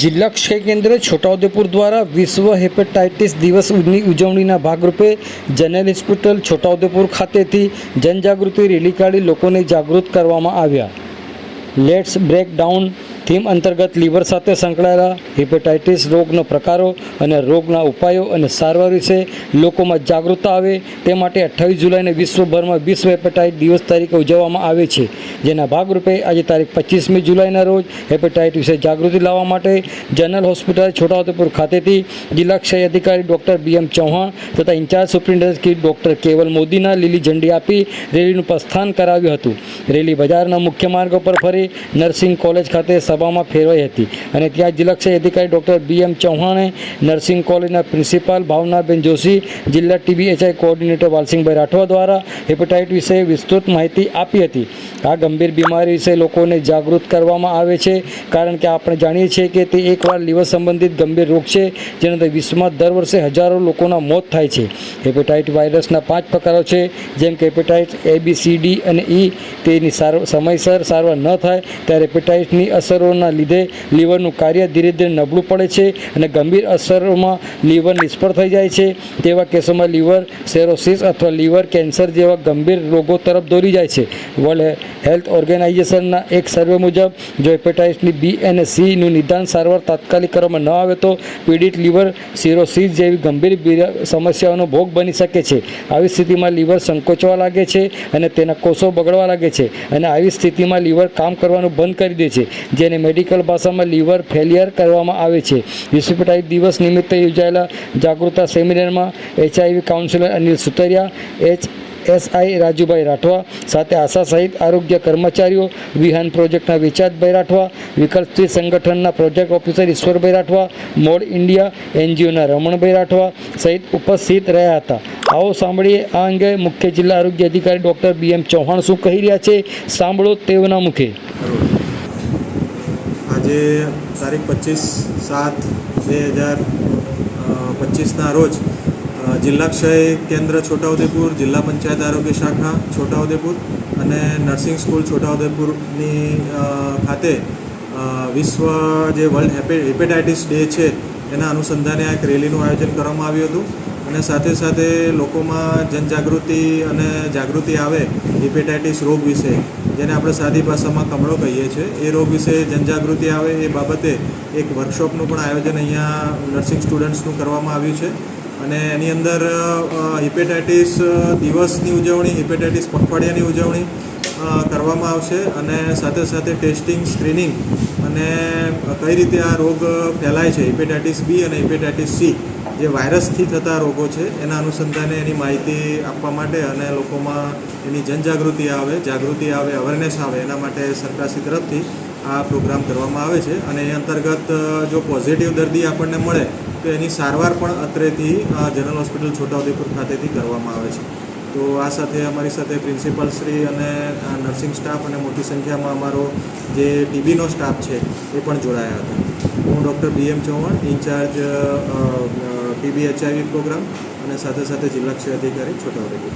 જિલ્લા ક્ષય કેન્દ્ર છોટાઉદેપુર દ્વારા વિશ્વ હેપેટાઇટિસ દિવસની ઉજવણીના ભાગરૂપે જનરલ હોસ્પિટલ છોટાઉદેપુર ખાતેથી જનજાગૃતિ રેલી કાઢી લોકોને જાગૃત કરવામાં આવ્યા. લેટ્સ બ્રેક ડાઉન થીમ અંતર્ગત લીવર સાથે સંકળાયેલા હેપેટાઇટિસ રોગનો પ્રકારો અને રોગના ઉપાયો અને સારવાર વિશે લોકોમાં જાગૃતતા આવે તે માટે અઠ્ઠાવીસ જુલાઈને વિશ્વભરમાં વિશ્વ હેપેટાઇટ દિવસ તરીકે ઉજવવામાં આવે છે, જેના ભાગરૂપે આજે તારીખ પચીસમી જુલાઈના રોજ હેપેટાઇટ વિશે જાગૃતિ લાવવા માટે જનરલ હોસ્પિટલ છોટાઉદેપુર ખાતેથી જિલ્લા ક્ષય અધિકારી ડૉક્ટર બી એમ ચૌહાણ તથા ઇન્ચાર્જ સુપ્રિન્ટેન્ડન્ટ ડૉક્ટર કેવલ મોદીના લીલી ઝંડી આપી રેલીનું પ્રસ્થાન કરાવ્યું હતું. રેલી બજારના મુખ્ય માર્ગો પર ફરી નર્સિંગ કોલેજ ખાતે સભામાં ફેરવાઈ હતી અને ત્યાં જિલ્લા ક્ષય અધિકારી ડૉક્ટર બી એમ ચૌહાણે નર્સિંગ કોલેજના પ્રિન્સિપાલ ભાવનાબેન જોશી, જિલ્લા ટીબીએચઆઈ કોઓર્ડિનેટર વાલસિંહભાઈ રાઠવા દ્વારા હેપેટાઇટ વિશે વિસ્તૃત માહિતી આપી હતી. આ ગંભીર બીમારી વિશે લોકોને જાગૃત કરવામાં આવે છે, કારણ કે આપણે જાણીએ છીએ કે તે એકવાર લીવર સંબંધિત ગંભીર રોગ છે જેનાથી વિશ્વમાં દર વર્ષે હજારો લોકોના મોત થાય છે. હેપેટાઇટ વાયરસના પાંચ પ્રકારો છે, જેમ કે હેપેટાઇટ એ, બી, સી, ડી અને ઈ. તેની સાર સમયસર સારવાર ન થાય, ત્યારે હેપેટાઇટની અસરોના લીધે લીવરનું કાર્ય ધીરે ધીરે નબળું પડે છે અને ગંભીર અસરોમાં લીવર નિષ્ફળ થઈ જાય છે. તેવા કેસોમાં લીવર, સેરોસિસ અથવા લીવર કેન્સર જેવા ગંભીર રોગો તરફ દોરી જાય છે. વર્લ્ડ હેલ્થ ઓર્ગેનાઇઝેશનના એક સર્વે મુજબ, જો હેપેટાઇટિસની બી અને સીનું નિદાન સારવાર તાત્કાલિક કરવામાં ન આવે તો પીડિત લીવર સિરોસિસ જેવી ગંભીર સમસ્યાઓનો ભોગ બની શકે છે. આવી સ્થિતિમાં લીવર સંકોચવા લાગે છે અને તેના કોષો બગડવા લાગે છે અને આવી સ્થિતિમાં લીવર કામ કરવાનું બંધ કરી દે છે, જેને મેડિકલ ભાષામાં લીવર ફેલિયર કરવામાં આવે છે. વિશ્વ દિવસ નિમિત્તે યોજાયેલા જાગૃતતા સેમિનારમાં HIV counsellor Anil Sutariya, H SI Rajubhai Rathwa સાથે આશા સહિત આરોગ્ય કર્મચારીઓ, વિહાન પ્રોજેક્ટના વિચારભાઈ રાઠવા વિકલ્પથી સંગઠનના project officer Ishwarbhai Rathwa, mode India એનજીઓના Ramanbhai Rathwa સહિત ઉપસ્થિત રહ્યા હતા. આવો સાંભળીએ આ અંગે મુખ્ય જિલ્લા આરોગ્ય અધિકારી ડૉક્ટર બી એમ ચૌહાણ શું કહી રહ્યા છે? સાંભળો તેઓના મુખે. આજે તારીખ પચીસ સાત બે હજાર પચીસના રોજ જિલ્લા ક્ષય કેન્દ્ર છોટાઉદેપુર, જિલ્લા પંચાયત આરોગ્ય શાખા છોટાઉદેપુર અને નર્સિંગ સ્કૂલ છોટાઉદેપુરની ખાતે વિશ્વ જે વર્લ્ડ હેપેટાઇટિસ ડે છે એના અનુસંધાને આ એક રેલીનું આયોજન કરવામાં આવ્યું હતું અને સાથે સાથે લોકોમાં જનજાગૃતિ અને જાગૃતિ આવે હેપેટાઇટિસ રોગ વિશે, જેને આપણે સાદી ભાષામાં કમળો કહીએ છીએ. એ રોગ વિશે જનજાગૃતિ આવે એ બાબતે એક વર્કશોપનું પણ આયોજન અહીંયા નર્સિંગ સ્ટુડન્ટ્સનું કરવામાં આવ્યું છે. અને એની અંદર હિપેટાઇટિસ દિવસની ઉજવણી, હિપેટાઇટિસ પખવાડિયાની ઉજવણી કરવામાં આવશે અને સાથે સાથે ટેસ્ટિંગ, સ્ક્રીનિંગ અને કઈ રીતે આ રોગ ફેલાય છે, હિપેટાઇટિસ બી અને હિપેટાઇટિસ સી. જે વાયરસથી થતા રોગો છે, એના અનુસંધાને એની માહિતી આપવા માટે અને લોકોમાં એની જનજાગૃતિ આવે, જાગૃતિ આવે અવેરનેસ આવે, એના માટે સરકારશ્રી તરફથી આ પ્રોગ્રામ કરવામાં આવે છે. અને એ અંતર્ગત જો પોઝિટિવ દર્દી આપણને મળે, તો એની સારવાર પણ અત્રેથી જનરલ હોસ્પિટલ છોટાઉદેપુર ખાતેથી કરવામાં આવે છે. તો આ સાથે અમારી સાથે પ્રિન્સિપલ શ્રી અને નર્સિંગ સ્ટાફ અને મોટી સંખ્યામાં અમારો જે ટીબીનો સ્ટાફ છે, એ પણ જોડાયા હતા. હું doctor B M Chauhan, incharge TB HIV programme અને સાથે સાથે જિલ્લા ક્ષય અધિકારી છોટાઉદેપુર.